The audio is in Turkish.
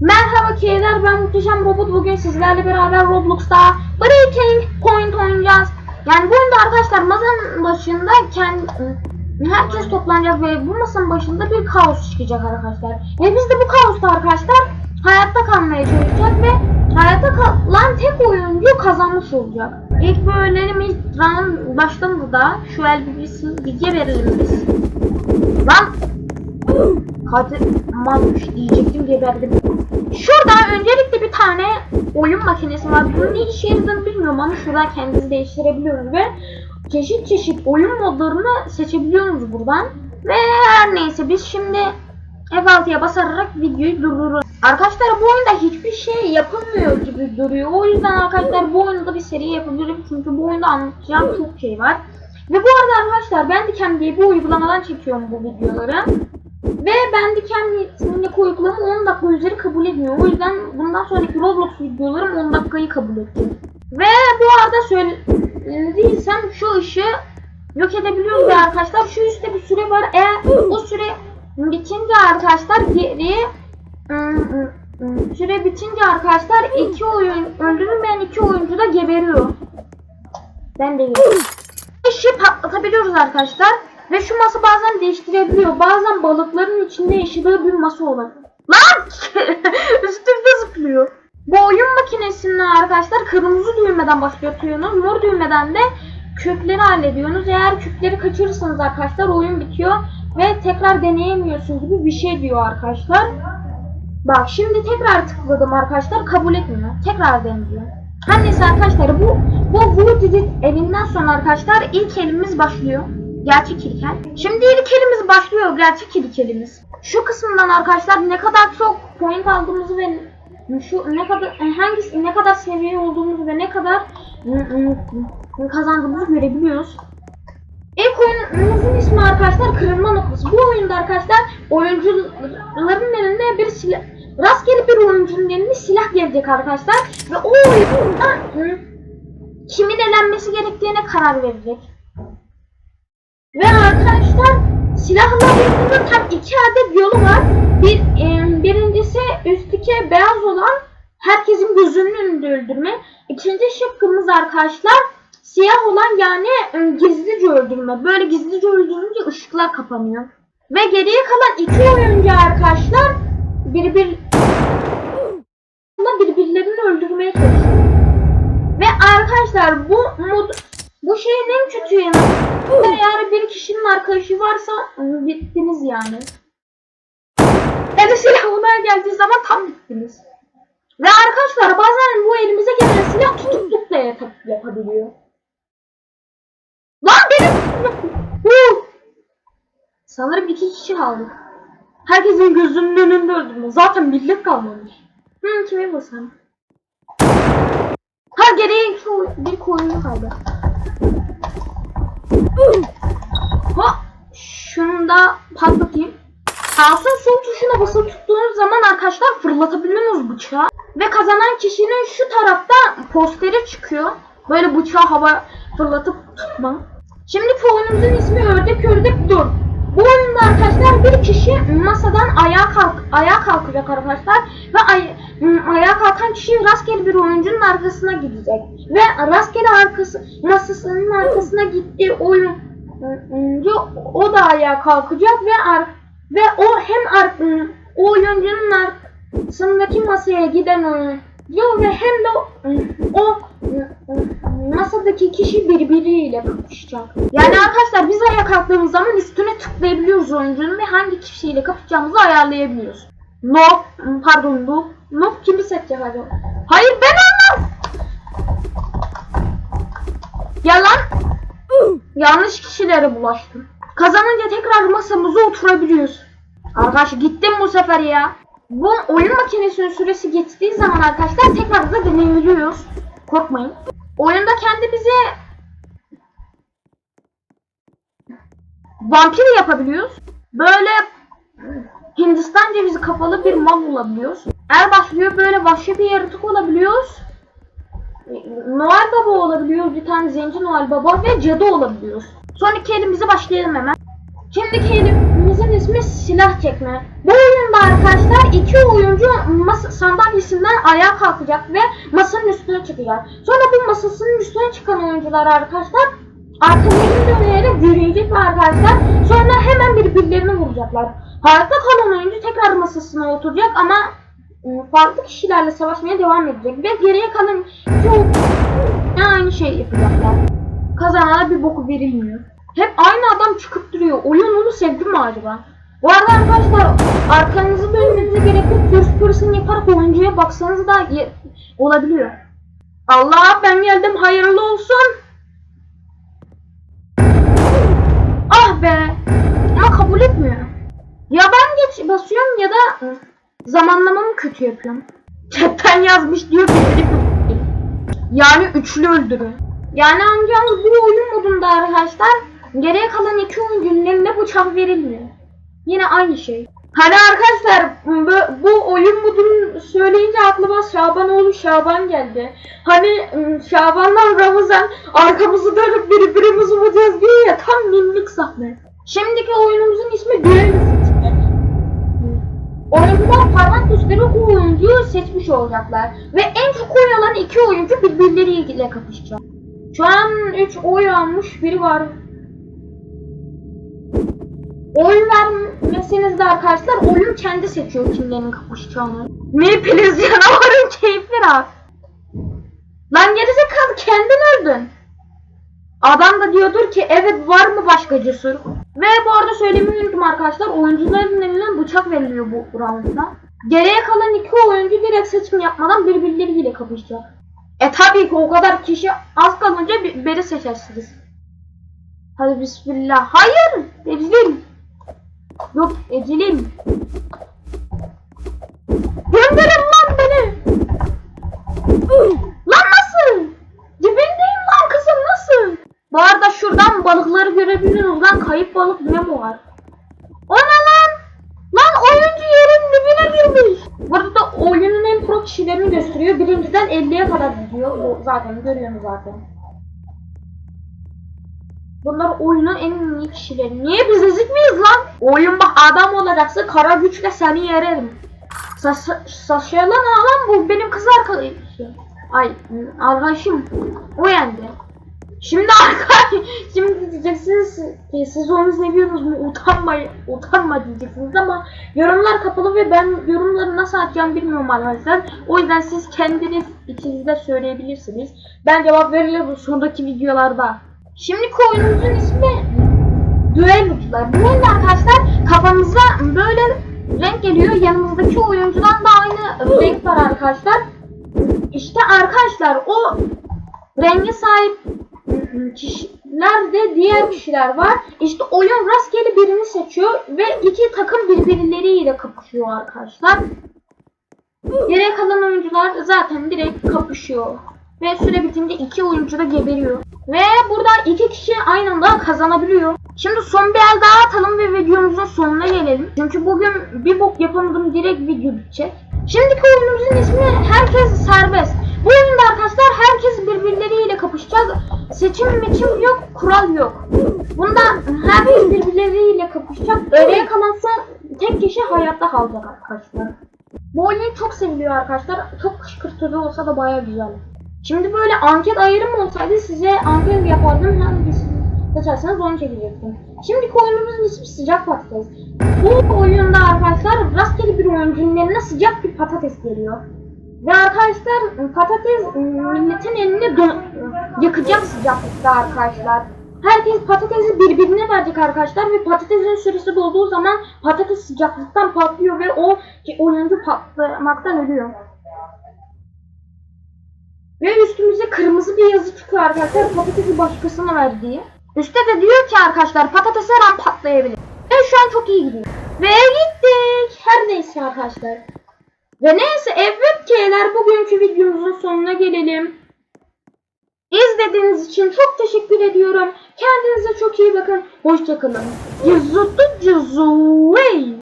Merhaba keyler ben Muhteşem Robot bugün sizlerle beraber Roblox'ta Breaking Point oynayacağız. Yani bu oyunda arkadaşlar masanın başında kendi, herkes toplanacak ve bu masanın başında bir kaos çıkacak arkadaşlar. Ve biz de bu kaosta arkadaşlar hayatta kalmaya çalışacağız ve hayatta kalan tek oyuncu kazanmış olacak. İlk bölümümüz round başlamında şu el bir bilgi verelim biz. Lan Hadi malmış diyecektim geberdim. Şurada öncelikle bir tane oyun makinesi var. Bunun ne işe yaradığını bilmiyorum ama şuradan kendinizi değiştirebiliyoruz ve çeşit çeşit oyun modlarını seçebiliyoruz buradan. Ve her neyse biz şimdi F6'ya basarak videoyu durdururuz. Arkadaşlar bu oyunda hiçbir şey yapılmıyor gibi duruyor. O yüzden arkadaşlar bu oyunda bir seri yapabilirim. Çünkü bu oyunda anlatacağım çok şey var. Ve bu arada arkadaşlar ben Dikem diye bir uygulamadan çekiyorum bu videoları. Ve ben Dikem ismindeki uygulama 10 dakika üzeri kabul etmiyor. O yüzden bundan sonraki Roblox videolarım 10 dakikayı kabul edecek. Ve bu arada söylediysem şu ışığı yok edebiliyoruz arkadaşlar. Şu üstte bir süre var. Eğer o süre bitince arkadaşlar geri süre bitince arkadaşlar iki oyun öldürülmeyen iki oyuncu da geberiyor. Ben de geberiyorum. Işığı patlatabiliyoruz arkadaşlar. Ve şu masa bazen değiştirebiliyor. Bazen balıkların içinde yaşadığı bir masa olur. Lan! Üstümde zıplıyor. Bu oyun makinesinde arkadaşlar kırmızı düğmeden başlatıyorsunuz. Mor düğmeden de kökleri hallediyorsunuz. Eğer kökleri kaçırırsanız arkadaşlar oyun bitiyor. Ve tekrar deneyemiyorsun gibi bir şey diyor arkadaşlar. Bak şimdi tekrar tıkladım arkadaşlar. Kabul etmiyor. Tekrar deniyor. Her neyse arkadaşlar bu bu Wooded elinden sonra arkadaşlar ilk elimiz başlıyor. Gerçek ilkel. Şimdi ilk elimiz başlıyor. Gerçek ilk elimiz. Şu kısımdan arkadaşlar ne kadar çok point aldığımızı ve şu ne kadar hangisi ne kadar seviye olduğumuzu ve ne kadar kazandığımızı görebiliyoruz. İlk oyunumuzun ismi arkadaşlar kırılma noktası. Bu oyunda arkadaşlar oyuncuların elinde bir silah rastgele bir oyuncunun eline silah gelecek arkadaşlar ve o oyunda kimin elenmesi gerektiğine karar verecek. Ve arkadaşlar silahlarının tam iki adet yolu var. Bir e, birincisi üstteki beyaz olan herkesin gözünün önünde öldürme. İkinci şıkkımız arkadaşlar siyah olan yani e, gizlice öldürme. Böyle gizlice öldürünce ışıklar kapanıyor. Ve geriye kalan iki oyuncu arkadaşlar birbir birbirlerini öldürmeye çalışıyor. Ve arkadaşlar bu mod bu şeyin en kötü yanı arkadaşı varsa bittiniz yani. Ya da silahlar geldiği zaman tam bittiniz. Ve arkadaşlar bazen bu elimize gelen silah tutukluk da yapabiliyor. Lan benim! Sanırım iki kişi kaldık. Herkesin gözünün önünde öldürme. Zaten millet kalmamış. Hı kime basam? Ha geriye bir koyunu kaldı. Ha şunu da patlatayım. Sağ sol tuşuna basılı tuttuğunuz zaman arkadaşlar fırlatabiliyorsunuz bıçağı. Ve kazanan kişinin şu tarafta posteri çıkıyor. Böyle bıçağı hava fırlatıp tutma. Şimdiki oyunumuzun ismi Ördek Ördek Dur. Bu oyunda arkadaşlar bir kişi masadan ayağa kalk ayağa kalkacak arkadaşlar ve ay, ayağa kalkan kişi rastgele bir oyuncunun arkasına gidecek ve rastgele arkası masasının arkasına gittiği oyuncu o da ayağa kalkacak ve ar, ve o hem ar, o oyuncunun arkasındaki masaya giden oyuncu ve hem de o, masadaki kişi birbiriyle kapışacak. Yani arkadaşlar biz ayağa kalktığımız zaman üstüne tıklayabiliyoruz oyuncunun ve hangi kişiyle kapışacağımızı ayarlayabiliyoruz. No, pardon no. No kimi seçecek acaba? Hayır ben olmaz. Yalan. Yanlış kişilere bulaştım. Kazanınca tekrar masamıza oturabiliyoruz. Arkadaş gittim bu sefer ya. Bu oyun makinesinin süresi geçtiği zaman arkadaşlar tekrar da deneyebiliyoruz. Korkmayın. Oyunda kendi bize vampir yapabiliyoruz. Böyle Hindistan cevizi kafalı bir mal olabiliyoruz. Er başlıyor böyle vahşi bir yaratık olabiliyoruz. Noel Baba olabiliyoruz. Bir tane zenci Noel Baba ve cadı olabiliyoruz. Sonraki elimize başlayalım hemen. Şimdiki elimizin ismi silah çekme. Bu oyunda arkadaşlar iki oyuncu mas masa, sandalyesinden ayağa kalkacak ve masanın üstüne çıkacak. Sonra bu masasının üstüne çıkan oyuncular arkadaşlar arkalarını dönerek yürüyecek arkadaşlar sonra hemen birbirlerini vuracaklar. Hayatta kalan oyuncu tekrar masasına oturacak ama farklı kişilerle savaşmaya devam edecek ve geriye kalan yine aynı şey yapacaklar. Kazanana bir boku verilmiyor. Hep aynı adam çıkıp duruyor. Oyun onu sevdi mi acaba? Bu arada arkadaşlar arkanızı dönmenize gerek yok. First person yaparak oyuncuya baksanız da olabiliyor. Allah ben geldim hayırlı olsun. Ah be. Ama kabul etmiyor. Ya ben geç basıyorum ya da zamanlamamı kötü yapıyorum. Chatten yazmış diyor ki yani üçlü öldürün. Yani anlayacağınız bu oyun modunda arkadaşlar geriye kalan iki oyuncunun eline bıçak verilmiyor. Yine aynı şey. Hani arkadaşlar bu, bu oyun modunu söyleyince aklıma Şabanoğlu Şaban geldi. Hani ım, Şaban'la Ramazan arkamızı dönüp birbirimizi vuracağız diye ya tam mimlik sahne. Şimdiki oyunumuzun ismi Düğün Oyuncular parmak üstleri o oyuncuyu seçmiş olacaklar. Ve en çok oy alan iki oyuncu birbirleriyle kapışacak. Şu an 3 oy almış biri var. Oy vermeseniz de arkadaşlar oyun kendi seçiyor kimlerin kapışacağını. Maples canavarın keyfi rahat. Lan gerizekalı kendin öldün. Adam da diyordur ki evet var mı başka cesur? Ve bu arada söylemeyi unuttum arkadaşlar. Oyuncuların bıçak veriliyor bu roundda. Geriye kalan iki oyuncu direkt seçim yapmadan birbirleriyle kapışacak. E tabii ki o kadar kişi az kalınca bir- biri seçersiniz. Hadi bismillah. Hayır! Eclil! Yok Eclil. Gönderin lan beni! lan nasıl? Dibindeyim lan kızım nasıl? Bu arada şuradan balıkları görebiliyoruz lan kayıp balık Nemo var. O ne lan? Lan oyuncu yerin dibine girmiş. Burada da oyunun en pro kişilerini gösteriyor. Birinciden 50'ye kadar gidiyor. Zaten görüyorsunuz zaten. Bunlar oyunun en iyi kişileri. Niye biz ezik miyiz lan? Oyun bak adam olacaksa kara güçle seni yererim. Sas Saşa lan ağlam bu benim kız arkadaşım. Ay arkadaşım. O yendi. Şimdi arkadaş, şimdi diyeceksiniz ki siz onu seviyorsunuz mu? Utanmayın, utanma diyeceksiniz ama yorumlar kapalı ve ben yorumları nasıl atacağım bilmiyorum arkadaşlar. O yüzden siz kendiniz içinizde söyleyebilirsiniz. Ben cevap veririm bu sondaki videolarda. Şimdiki oyunumuzun ismi Düellocular. Düello arkadaşlar kafamıza böyle renk geliyor. Yanımızdaki oyuncudan da aynı renk var arkadaşlar. İşte arkadaşlar o renge sahip kişiler de diğer kişiler var. İşte oyun rastgele birini seçiyor ve iki takım birbirleriyle kapışıyor arkadaşlar. Geriye kalan oyuncular zaten direkt kapışıyor. Ve süre bitince iki oyuncu da geberiyor. Ve burada iki kişi aynı anda kazanabiliyor. Şimdi son bir el daha atalım ve videomuzun sonuna gelelim. Çünkü bugün bir bok yapamadım direkt video bitecek. Şimdiki oyunumuzun ismi Herkes Serbest. Bu oyunda arkadaşlar herkes birbirleriyle kapışacak. Seçim meçim yok, kural yok. Bunda herkes birbirleriyle kapışacak. Öyle kalan son tek kişi hayatta kalacak arkadaşlar. Bu oyun çok seviliyor arkadaşlar. Çok kışkırtıcı olsa da baya güzel. Şimdi böyle anket ayrımı olsaydı size anket yapardım. Hangisini seçerseniz onu çekecektim. Şimdiki oyunumuzun ismi sıcak patates. Bu oyunda arkadaşlar rastgele bir oyuncunun eline sıcak bir patates geliyor. Ve arkadaşlar patates milletin elini yakacak sıcaklıkta arkadaşlar. Herkes patatesi birbirine verecek arkadaşlar ve patatesin süresi dolduğu zaman patates sıcaklıktan patlıyor ve o oyuncu patlamaktan ölüyor. Ve üstümüze kırmızı bir yazı çıkıyor arkadaşlar patatesi başkasına ver diye. Üstte de diyor ki arkadaşlar patates her an patlayabilir. Ve şu an çok iyi gidiyor. Ve gittik. Her neyse arkadaşlar. Ve neyse evet K'ler bugünkü videomuzun sonuna gelelim. İzlediğiniz için çok teşekkür ediyorum. Kendinize çok iyi bakın. Hoşçakalın. Cızıtı cızıvey.